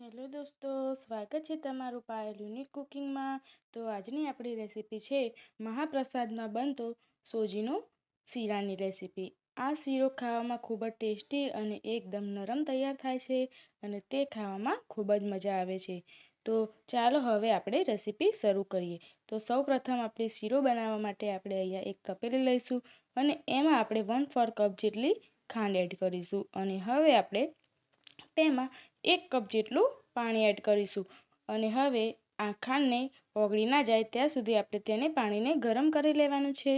Hello દોસ્તો, સ્વાગત છે તમારું પાયલ યુનિક કુકિંગમાં. તો આજની આપણી રેસીપી છે મહાપ્રસાદમાં બનતો સોજીનો શીરાની રેસીપી. આ શીરો ખાવામાં ખૂબ જ ટેસ્ટી અને એકદમ નરમ તૈયાર થાય છે અને તે ખાવામાં ખૂબ જ મજા આવે છે. તો ચાલો હવે આપણે રેસીપી શરૂ કરીએ. તો સૌ પ્રથમ આપણે શીરો બનાવવા માટે આપણે અહીંયા એક તપેલી લઈશું અને એમાં આપણે વન ફોર કપ જેટલી ખાંડ એડ કરીશું. અને હવે આપણે તેમાં એક કપ જેટલું પાણી એડ કરીશું. અને હવે આ ખાંડને ઓગળી ના જાય ત્યાં સુધી આપણે તેને પાણીને ગરમ કરી લેવાનું છે.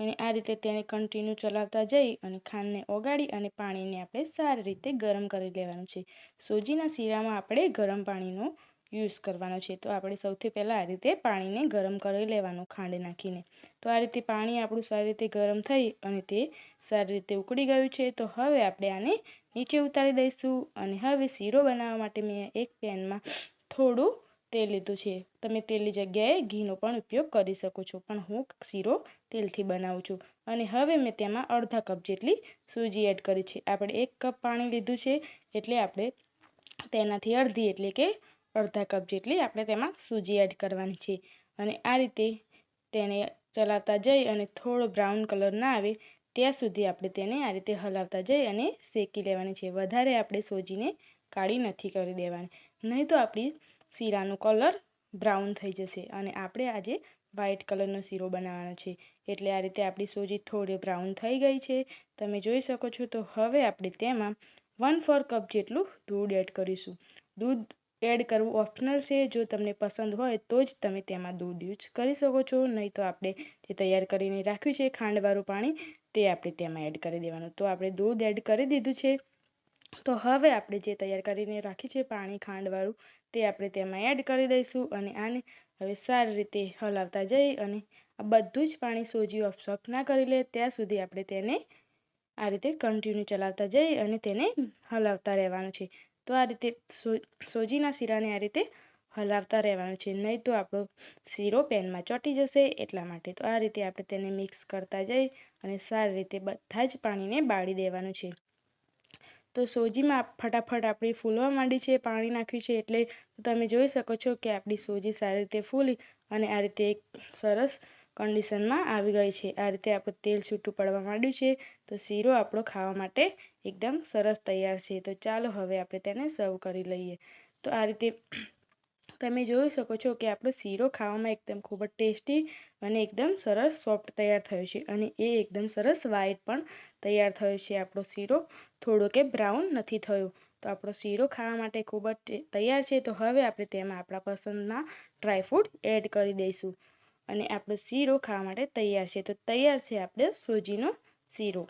અને આ રીતે તેને કન્ટિન્યુ ચલાવતા જઈ અને ખાંડને ઓગાળી અને પાણીને આપણે સારી રીતે ગરમ કરી લેવાનું છે. સોજીના શીરામાં આપણે ગરમ પાણીનો યુઝ કરવાનો છે. તો આપણે સૌથી પહેલાં આ રીતે પાણીને ગરમ કરી લેવાનું ખાંડ નાખીને. તો આ રીતે પાણી આપણું સારી રીતે ગરમ થઈ અને તે સારી રીતે ઉકળી ગયું છે. તો હવે આપણે આને નીચે ઉતારી દઈશું અને હવે શીરો બનાવવા માટે મેં એક પેનમાં થોડું તેલ લીધું છે. તમે તેલની જગ્યાએ ઘીનો પણ ઉપયોગ કરી શકો છો. પણ હું શીરો તેલથી બનાવું છું. અને હવે મેં તેમાં અડધા કપ જેટલી સૂજી એડ કરી છે. આપણે એક કપ પાણી લીધું છે. એટલે આપણે તેનાથી અડધી એટલે કે અડધા કપ જેટલી આપણે તેમાં સૂજી એડ કરવાની છે. અને આ રીતે તેને ચલાવતા જઈ અને થોડો બ્રાઉન કલર ના આવે ત્યાં સુધી આપણે તેને આ રીતે હલાવતા જઈ અને શેકી લેવાની છે. વધારે આપણે સોજીને કાળી નથી કરી દેવાની. નહીં તો આપણી શીરાનો કલર બ્રાઉન થઈ જશે અને આપણે આજે વ્હાઇટ કલરનો શીરો બનાવવાનો છે. એટલે આ રીતે આપણી સોજી થોડી બ્રાઉન થઈ ગઈ છે. તમે જોઈ શકો છો તો હવે આપણે તેમાં વન ફોર કપ જેટલું દૂધ એડ કરીશું. દૂધ એડ કરવું ઓપ્શનલ છે. જો તમને પસંદ હોય તો જ તમે તેમાં દૂધ યુઝ કરી શકો છો. નહીં તો આપણે જે તૈયાર કરીને રાખ્યું છે ખાંડવાળું પાણી, તે આપણે તેમાં એડ કરી દેવાનું. તો આપણે દૂધ એડ કરી દીધું છે. તો હવે આપણે જે તૈયાર કરીને રાખ્યું છે પાણી ખાંડવાળું, તે આપણે તેમાં એડ કરી દઈશું અને આને હવે સારી રીતે હલાવતા જઈ અને આ બધું જ પાણી સોજી ઓફ ના કરી લે. ત્યાં સુધી આપણે તેને આ રીતે કન્ટિન્યુ ચલાવતા જઈ અને તેને હલાવતા રહેવાનું છે. તો આ રીતે સોજીના શીરાને આ રીતે હલાવતા રહેવાનું છે. નહીં તો આપણો શીરો પેનમાં ચોટી જશે એટલા માટે. તો આ રીતે આપણે તેને મિક્સ કરતા જઈ અને સારી રીતે બધા જ પાણીને બાળી દેવાનું છે. તો સોજીમાં ફટાફટ આપણી ફૂલવા માંડી છે, પાણી નાખ્યું છે એટલે તમે જોઈ શકો છો કે આપણી સોજી સારી રીતે ફૂલી અને આ રીતે એક સરસ કન્ડિશનમાં આવી ગઈ છે. આ રીતે આપણું તેલ છૂટું પડવા માંડ્યું છે. તો શીરો આપણો ખાવા માટે એકદમ સરસ તૈયાર છે. તો ચાલો હવે આપણે તેને સર્વ કરી લઈએ. તો આ રીતે તમે જોઈ શકો છો કે આપણો શીરો ખાવામાં એકદમ ખૂબ જ ટેસ્ટી અને એકદમ સરસ સોફ્ટ તૈયાર થયો છે અને એ એકદમ સરસ વ્હાઈટ પણ તૈયાર થયો છે આપણો શીરો. થોડો કે બ્રાઉન નથી થયો. તો આપણો શીરો ખાવા માટે ખૂબ જ તૈયાર છે. તો હવે આપણે તેમાં આપણા પસંદના ડ્રાયફ્રૂટ એડ કરી દઈશું. અને આપણો શીરો ખાવા માટે તૈયાર છે. તો તૈયાર છે આપણે સૂજીનો શીરો.